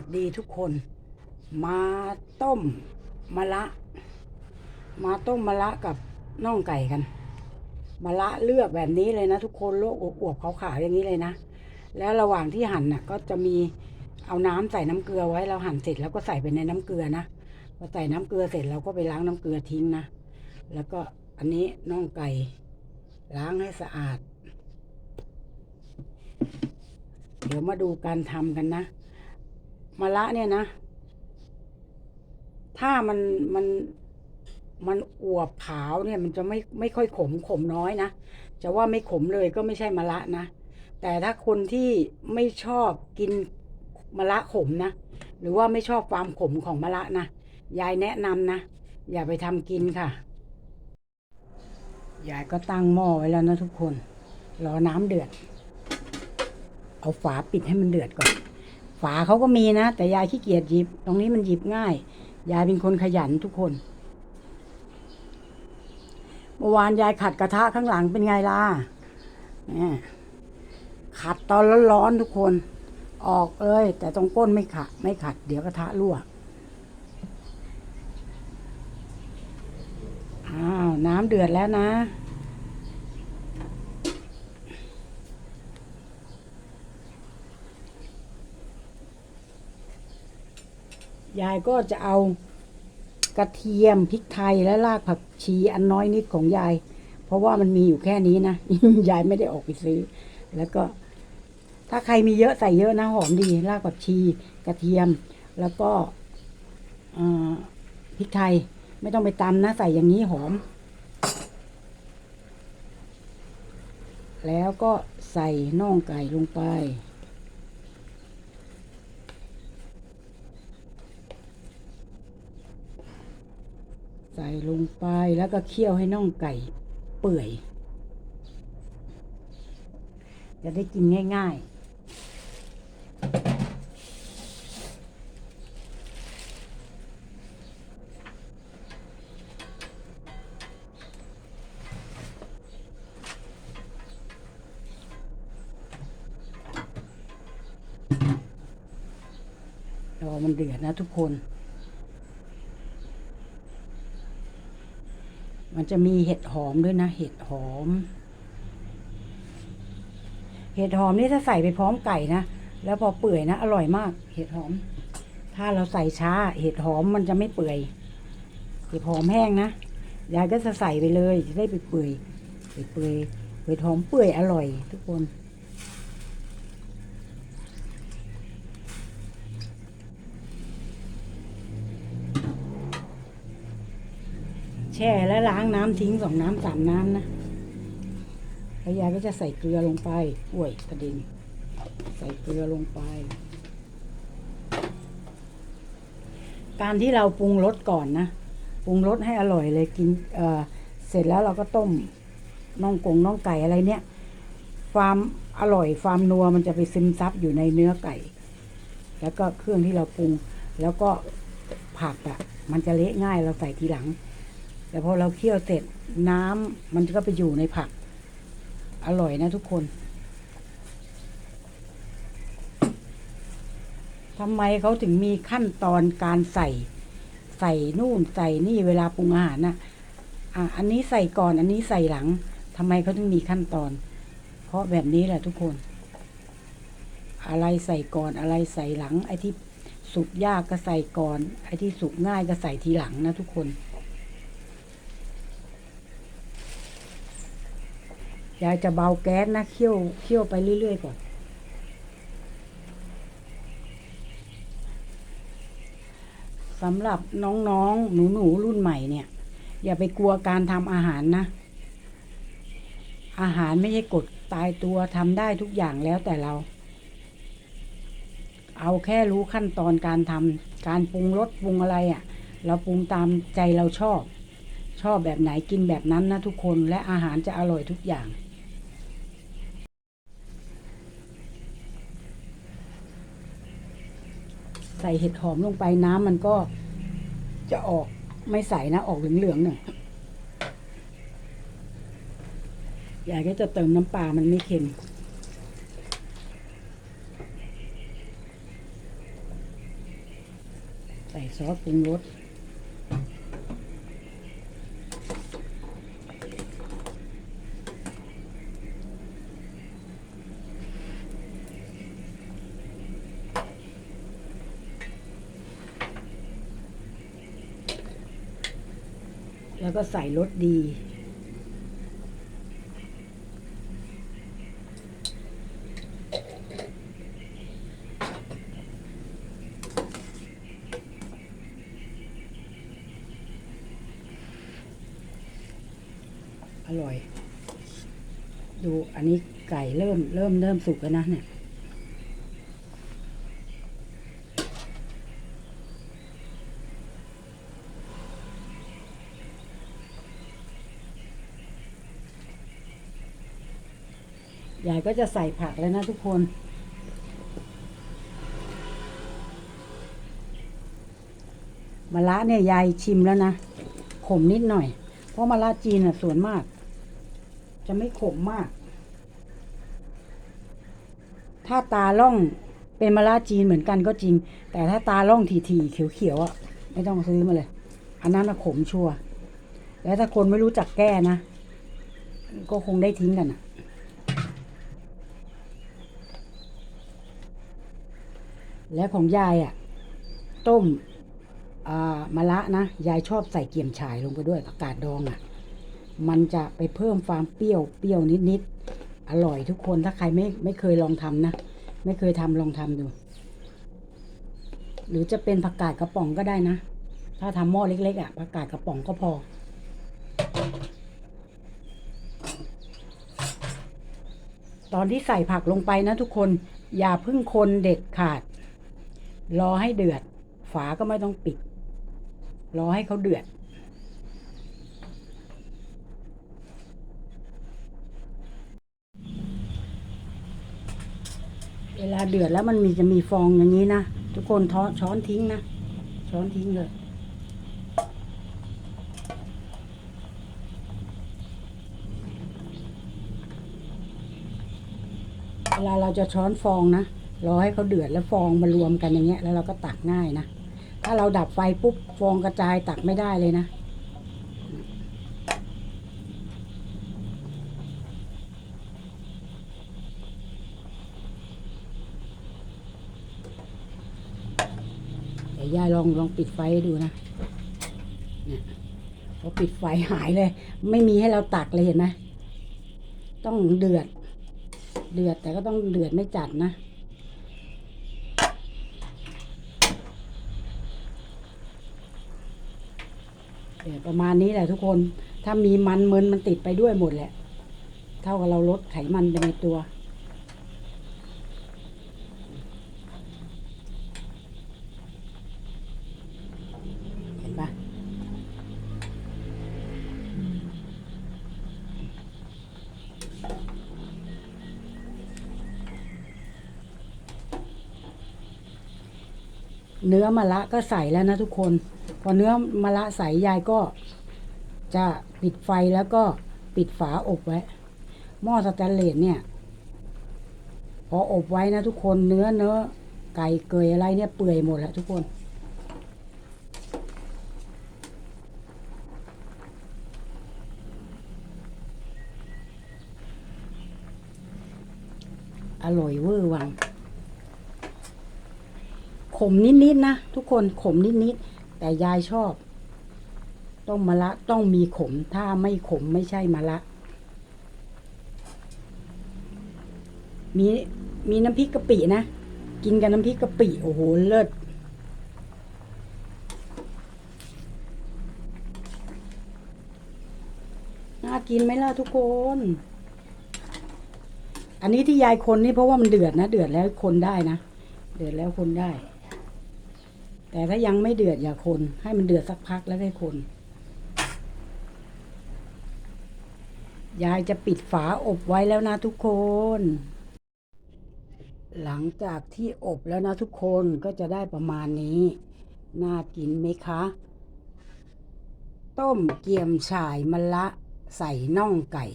วัสดีทุกคน มาต้มมะละ มาต้มมะละกับน่องไก่กันมะละเลือกแบบนี้เลยนะ ทุกคนโลกอวบๆขาวๆอย่างนี้เลยนะ แล้วระหว่างที่หั่นน่ะ ก็จะมีเอาน้ำใส่น้ำเกลือไว้เราหั่นเสร็จแล้วก็ใส่ไปในน้ำเกลือนะพอใส่น้ำเกลือเสร็จเราก็ไปล้างน้ำเกลือทิ้งนะแล้วก็อันนี้น่องไก่ ล้างให้สะอาด เดี๋ยวมาดูการทำกันนะ มะละเนี่ยนะ ถ้ามันมันมันอวบขาวเนี่ย มันจะไม่ไม่ค่อยขมขมน้อยนะจะว่าไม่ขมเลยก็ไม่ใช่มะละนะแต่ถ้าคนที่ไม่ชอบกินมะละขมนะหรือว่าไม่ชอบความขมของมะละนะยายแนะนำนะอย่าไปทำกินค่ะยายก็ตั้งหม้อไว้แล้วนะทุกคน รอน้ำเดือด เอาฝาปิดให้มันเดือดก่อน ฝาเขาก็มีนะ แต่ยายขี้เกียจหยิบ ตรงนี้มันหยิบง่าย ยายเป็นคนขยันทุกคน เมื่อวานยายขัดกระทะข้างหลังเป็นไงล่ะเนี่ยขัดตอนร้อนๆทุกคน ออกเอ้ย แต่ตรงก้นไม่ขัด ไม่ขัด เดี๋ยวกระทะรั่วอ้าว น้ำเดือดแล้วนะ ยายก็จะเอากระเทียมพริกไทยและรากผักชีอันน้อยนิดของยาย เพราะว่ามันมีอยู่แค่นี้นะ ยายไม่ได้ออกไปซื้อ แล้วก็ ถ้าใครมีเยอะใส่เยอะนะหอมดี รากผักชี กระเทียม แล้วก็พริกไทยไม่ต้องไปตำนะใส่อย่างนี้หอม แล้วก็ใส่น่องไก่ลงไป ใส่ลงไปแล้วก็เคี่ยวให้น่องไก่เปื่อย จะได้กินง่าย ๆรอมันเดือดนะทุกคน มันจะมีเห็ดหอมด้วยนะ เห็ดหอม เห็ดหอมนี่ถ้าใส่ไปพร้อมไก่นะ แล้วพอเปื่อยนะ อร่อยมาก เห็ดหอม ถ้าเราใส่ช้า เห็ดหอมมันจะไม่เปื่อย เห็ดหอมแห้งนะ ยายก็จะใส่ไปเลย จะได้ไปเปื่อยไปเปื่อยเห็ดหอมเปื่อยอร่อย ทุกคน แช่แล้วล้างน้ำทิ้งสองน้ำสามน้ำนะแล้วยายก็จะใส่เกลือลงไปอ้วยกระเด็นใส่เกลือลงไป การที่เราปรุงรสก่อนนะปรุงรสให้อร่อยเลยกินเเสร็จแล้วเราก็ต้มน่องกงน่องไก่อะไรเนี่ยความอร่อยความนัวมันจะไปซึมซับอยู่ในเนื้อไก่ แล้วก็เครื่องที่เราปรุง แล้วก็ผักอะ่ะ มันจะเละง่ายเราใส่ทีหลัง แต่พอเราเคี่ยวเสร็จน้ำมันก็ไปอยู่ในผัก อร่อยนะทุกคนทำไมเขาถึงมีขั้นตอนการใส่ ใส่นู่นใส่นี่เวลาปรุงอาหารนะอะอันนี้ใส่ก่อน อันนี้ใส่หลังทำไมเขาถึงมีขั้นตอน เพราะแบบนี้แหละทุกคน อะไรใส่ก่อนอะไรใส่หลัง ไอ้ที่สุกยากก็ใส่ก่อน ไอ้ที่สุกง่ายก็ใส่ทีหลังนะทุกคน ยายจะเบาแก๊สนะเคี่ยวเคี่ยวไปเรื่อยๆก่อน สำหรับน้องๆ หนูๆ รุ่นใหม่เนี่ย อย่าไปกลัวการทำอาหารนะ อาหารไม่ใช่กฎตายตัวทำได้ทุกอย่างแล้วแต่เรา เอาแค่รู้ขั้นตอนการทำการปรุงรสปรุงอะไรอะ่ะ เราปรุงตามใจเราชอบชอบแบบไหนกินแบบนั้นนะทุกคนและอาหารจะอร่อยทุกอย่าง ใส่เห็ดหอมลงไปน้ำมันก็จะออกไม่ใสนะออกเหลืองๆหน่อยยากให้จะเติมน้ำปลามันไม่เค็มใส่ซอสปรุงรส แล้วก็ใส่รสดี อร่อย ดูอันนี้ไก่เริ่มเริ่มเริ่มสุกแล้วนะเนี่ย ยายก็จะใส่ผักแล้วนะทุกคน มะระเนี่ยยายชิมแล้วนะ ขมนิดหน่อย เพราะมะระจีนอะส่วนมาก จะไม่ขมมาก ถ้าตาล่องเป็นมะระจีนเหมือนกันก็จริง แต่ถ้าตาล่องทีๆเขียวๆอะไม่ต้องซื้อมาเลย อันนั้นน่ะขมชัวร์แล้วถ้าคนไม่รู้จักแก้นะ ก็คงได้ทิ้งกันอะ และของยายอะ ต้มอ่ามะระนะ ยายชอบใส่เกี๊ยมฉายลงไปด้วยผักกาดดองอะ มันจะไปเพิ่มความเปรี้ยวเปรี้ยวนิดๆอร่อยทุกคนถ้าใครไม่ไม่เคยลองทำนะ ไม่เคยทำลองทำดู หรือจะเป็นผักกาดกระป๋องก็ได้นะ ถ้าทำหม้อเล็ก ๆอะผักกาดกระป๋องก็พอตอนที่ใส่ผักลงไปนะทุกคน อย่าพึ่งคนเด็ดขาด รอให้เดือด ฝาก็ไม่ต้องปิด รอให้เขาเดือด เวลาเดือดแล้วมันมีจะมีฟองอย่างนี้นะ ทุกคนท้อช้อนทิ้งนะ ช้อนทิ้งเลยเวลาเราจะช้อนฟองนะ รอให้เขาเดือดแล้วฟองมารวมกันอย่างเงี้ย แล้วเราก็ตักง่ายนะ ถ้าเราดับไฟปุ๊บฟองกระจายตักไม่ได้เลยนะ เดี๋ยวยายลองลองปิดไฟดูนะเนี่ยพอปิดไฟหายเลย ไม่มีให้เราตักเลยเห็นไหมต้องเดือด เดือดแต่ก็ต้องเดือดไม่จัดนะ เดี๋ยประมาณนี้แหละทุกคนถ้ามีมันเมินมันติดไปด้วยหมดแหละ เท่ากับเราลดไขมันไปในตัว เห็นปะเนื้อมะระก็ใส่แล้วนะทุกคน พอเนื้อมะระใสยายก็จะปิดไฟแล้วก็ปิดฝาอบไว้ หม้อสแตนเลสเนี่ย พออบไว้นะทุกคนเนื้อเนื้อไก่เกยอะไรเนี่ยเปื่อยหมดแล้วทุกคนอร่อยเวอร์วัง ขมนิดๆนะทุกคนขมนิดๆ แต่ยายชอบ ต้มมะระต้องมีขม ถ้าไม่ขมไม่ใช่มะระมีมีน้ำพริกกะปินะ กินกับน้ำพริกกะปิ โอ้โห เลิศน่ากินไหมล่ะทุกคน อันนี้ที่ยายคนนี่เพราะว่ามันเดือดนะ เดือดแล้วคนได้นะ เดือดแล้วคนได้ แต่ถ้ายังไม่เดือดอย่าคน ให้มันเดือดสักพักแล้วได้คน ยายจะปิดฝาอบไว้แล้วนะทุกคน หลังจากที่อบแล้วนะทุกคนก็จะได้ประมาณนี้ น่ากินไหมคะ ต้มเกี๊ยมฉ่ายมะละใส่น่องไก่